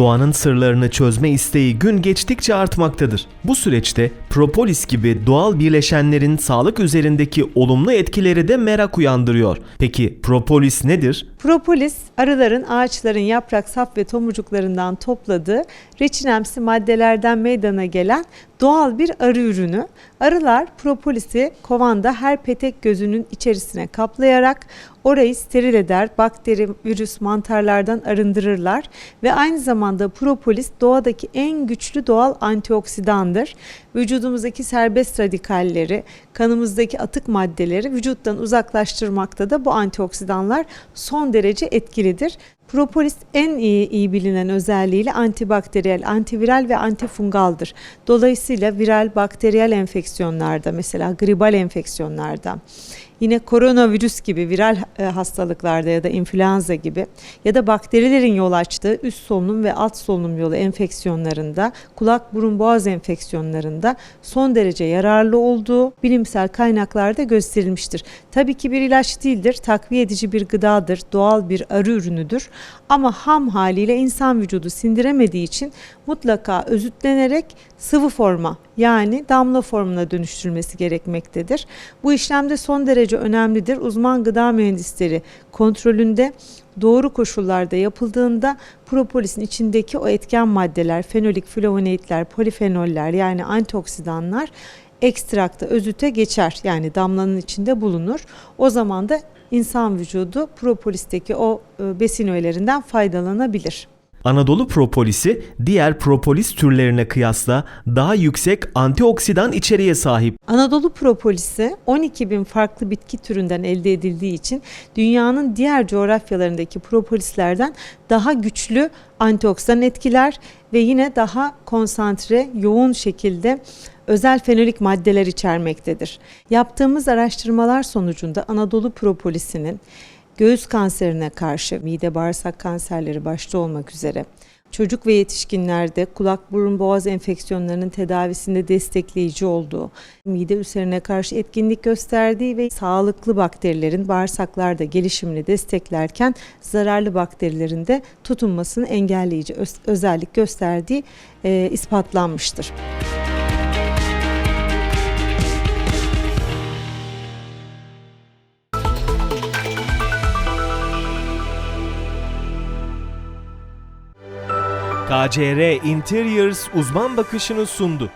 Doğanın sırlarını çözme isteği gün geçtikçe artmaktadır. Bu süreçte propolis gibi doğal birleşenlerin sağlık üzerindeki olumlu etkileri de merak uyandırıyor. Peki propolis nedir? Propolis, arıların ağaçların yaprak, sap ve tomurcuklarından topladığı reçinemsi maddelerden meydana gelen doğal bir arı ürünü. Arılar propolisi kovanda her petek gözünün içerisine kaplayarak orayı steril eder, bakteri, virüs, mantarlardan arındırırlar ve aynı zamanda propolis doğadaki en güçlü doğal antioksidandır. Vücudumuzdaki serbest radikalleri, kanımızdaki atık maddeleri vücuttan uzaklaştırmakta da bu antioksidanlar son derece etkilidir. Propolis en iyi, iyi bilinen özelliğiyle antibakteriyel, antiviral ve antifungaldır. Dolayısıyla viral, bakteriyel enfeksiyonlarda mesela gribal enfeksiyonlarda yine koronavirüs gibi viral e, hastalıklarda ya da influenza gibi ya da bakterilerin yol açtığı üst solunum ve alt solunum yolu enfeksiyonlarında, kulak burun boğaz enfeksiyonlarında son derece yararlı olduğu bilimsel kaynaklarda gösterilmiştir. Tabii ki bir ilaç değildir, takviye edici bir gıdadır, doğal bir arı ürünüdür ama ham haliyle insan vücudu sindiremediği için mutlaka özütlenerek sıvı forma yani damla formuna dönüştürülmesi gerekmektedir. Bu işlemde son derece önemlidir. Uzman gıda mühendisleri kontrolünde doğru koşullarda yapıldığında propolisin içindeki o etken maddeler, fenolik, flavonoidler, polifenoller yani antioksidanlar ekstrakta özüte geçer. Yani damlanın içinde bulunur. O zaman da insan vücudu propolisteki o e, besin öğelerinden faydalanabilir. Anadolu propolisi diğer propolis türlerine kıyasla daha yüksek antioksidan içeriğe sahip. Anadolu propolisi 12 bin farklı bitki türünden elde edildiği için dünyanın diğer coğrafyalarındaki propolislerden daha güçlü antioksidan etkiler ve yine daha konsantre, yoğun şekilde özel fenolik maddeler içermektedir. Yaptığımız araştırmalar sonucunda Anadolu propolisinin göğüs kanserine karşı, mide bağırsak kanserleri başta olmak üzere çocuk ve yetişkinlerde kulak burun boğaz enfeksiyonlarının tedavisinde destekleyici olduğu, mide ülserine karşı etkinlik gösterdiği ve sağlıklı bakterilerin bağırsaklarda gelişimini desteklerken zararlı bakterilerin de tutunmasını engelleyici öz- özellik gösterdiği e, ispatlanmıştır. KCR Interiors uzman bakışını sundu.